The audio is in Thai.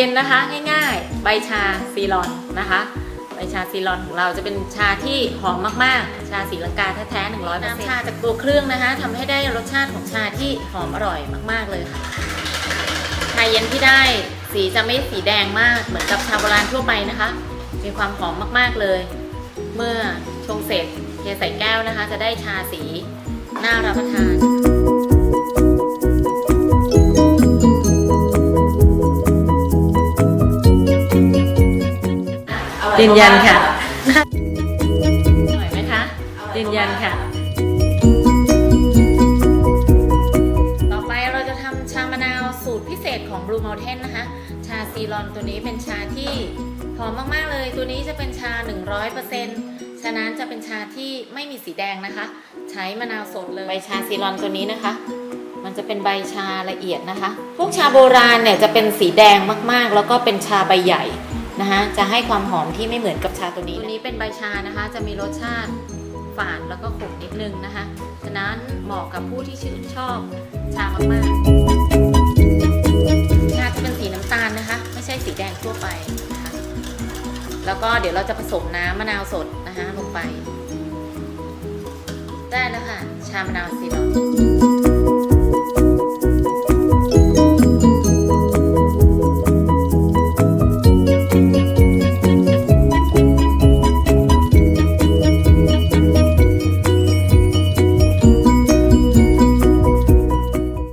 เย็นนะคะ ง่ายๆ ใบชาซีรอนนะคะ ใบชาซีรอนของเราจะเป็นชาที่หอมมากๆ ชาสีลังกาแท้ๆ100%น้ำชาจากตัวเครื่องนะคะทำให้ได้รสชาติของชาที่หอมอร่อยมากๆเลยค่ะชาเย็นที่ได้สีจะไม่สีแดงมากเหมือนกับชาโบราณทั่วไปนะคะ มีความหอมมากๆเลย เมื่อชงเสร็จเทใส่แก้วนะคะ จะได้ชาสีน่ารับประทาน ยืนยันค่ะอร่อยไหมคะยืนยันค่ะ ต่อไปเราจะทำชามะนาวสูตรพิเศษของ Blue Mountain นะคะ ชาซีรอนตัวนี้เป็นชาที่หอมมาก ๆ เลย ตัวนี้จะเป็นชา 100%ฉะนั้นจะเป็นชาที่ไม่มีสีแดงนะคะ ใช้มะนาวสดเลย ใบชาซีรอนตัวนี้นะคะ มันจะเป็นใบชาละเอียดนะคะ พวกชาโบราณเนี่ยจะเป็นสีแดงมากๆ แล้วก็เป็นชาใบใหญ่ นะคะจะให้ความหอมที่ไม่เหมือนกับชาตัวนี้ตัวนี้เป็นใบชานะคะ จะมีรสชาติฝาดแล้วก็ขมนิดนึงนะคะฉะนั้นเหมาะกับผู้ที่ชื่นชอบชามากๆชาจะเป็นสีน้ำตาลนะคะ ไม่ใช่สีแดงทั่วไปนะคะแล้วก็เดี๋ยวเราจะผสมน้ำมะนาวสดนะคะลงไป ได้แล้วค่ะ ชามะนาวซีรอน